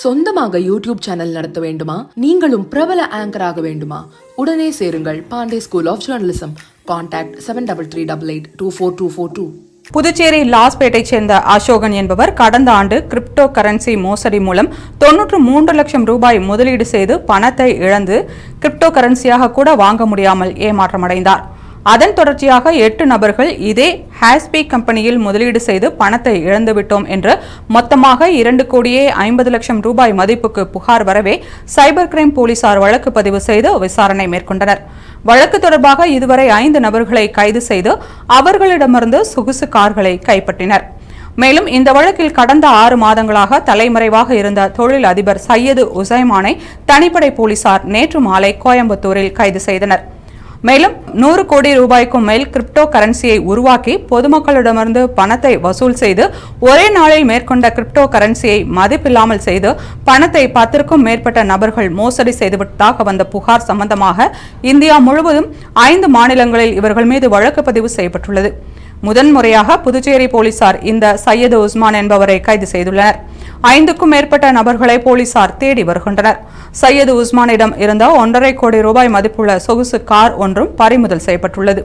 சொந்தமாக YouTube channel நடத்த வேண்டுமா? நீங்களும் பிரபல ஆங்கர் ஆக வேண்டுமா? உடனே சேருங்கள் Pandey school of journalism contact seven double three double eight two four two four two Puducherry லாஸ்பேட்டைச் சேர்ந்த அசோகன் என்பவர் கடந்த ஆண்டு கிரிப்டோ கரன்சி மோசடி மூலம் தொன்னூற்று மூன்று லட்சம் ரூபாய் முதலீடு செய்து பணத்தை இழந்து கிரிப்டோ கரன்சியாக கூட வாங்க முடியாமல் ஏமாற்றமடைந்தார். அதன் தொடர்ச்சியாக எட்டு நபர்கள் இதே ஹாஸ்பி கம்பெனியில் முதலீடு செய்து பணத்தை இழந்துவிட்டோம் என்று மொத்தமாக இரண்டு கோடியே ஐம்பது லட்சம் ரூபாய் மதிப்புக்கு புகார் வரவே சைபர் கிரைம் போலீசார் வழக்கு பதிவு செய்து விசாரணை மேற்கொண்டனர். வழக்கு தொடர்பாக இதுவரை ஐந்து நபர்களை கைது செய்து அவர்களிடமிருந்து சொகுசு கார்களை கைப்பற்றினர். மேலும் இந்த வழக்கில் கடந்த ஆறு மாதங்களாக தலைமறைவாக இருந்த தொழில் அதிபர் சையது உசைமானை தனிப்படை போலீசார் நேற்று மாலை கோயம்புத்தூரில் கைது செய்தனர். மேலும் நூறு கோடி ரூபாய்க்கும் மேல் கிரிப்டோ கரன்சியை உருவாக்கி பொதுமக்களிடமிருந்து பணத்தை வசூல் செய்து ஒரே நாளில் மேற்கொண்ட கிரிப்டோ கரன்சியை மதிப்பில்லாமல் செய்து பணத்தை பத்திற்கும் மேற்பட்ட நபர்கள் மோசடி செய்துவிட்டதாக வந்த புகார் சம்பந்தமாக இந்தியா முழுவதும் ஐந்து மாநிலங்களில் இவர்கள் மீது வழக்கு பதிவு செய்யப்பட்டுள்ளது. முதன்முறையாக புதுச்சேரி போலீசார் இந்த சையது உஸ்மான் என்பவரை கைது செய்துள்ளனர். ஐந்துக்கும் மேற்பட்ட நபர்களை போலீசார் தேடி வருகின்றனர். சையது உஸ்மானிடம் இருந்த ஒன்றரை கோடி ரூபாய் மதிப்புள்ள சொகுசு கார் ஒன்றும் பறிமுதல் செய்யப்பட்டுள்ளது.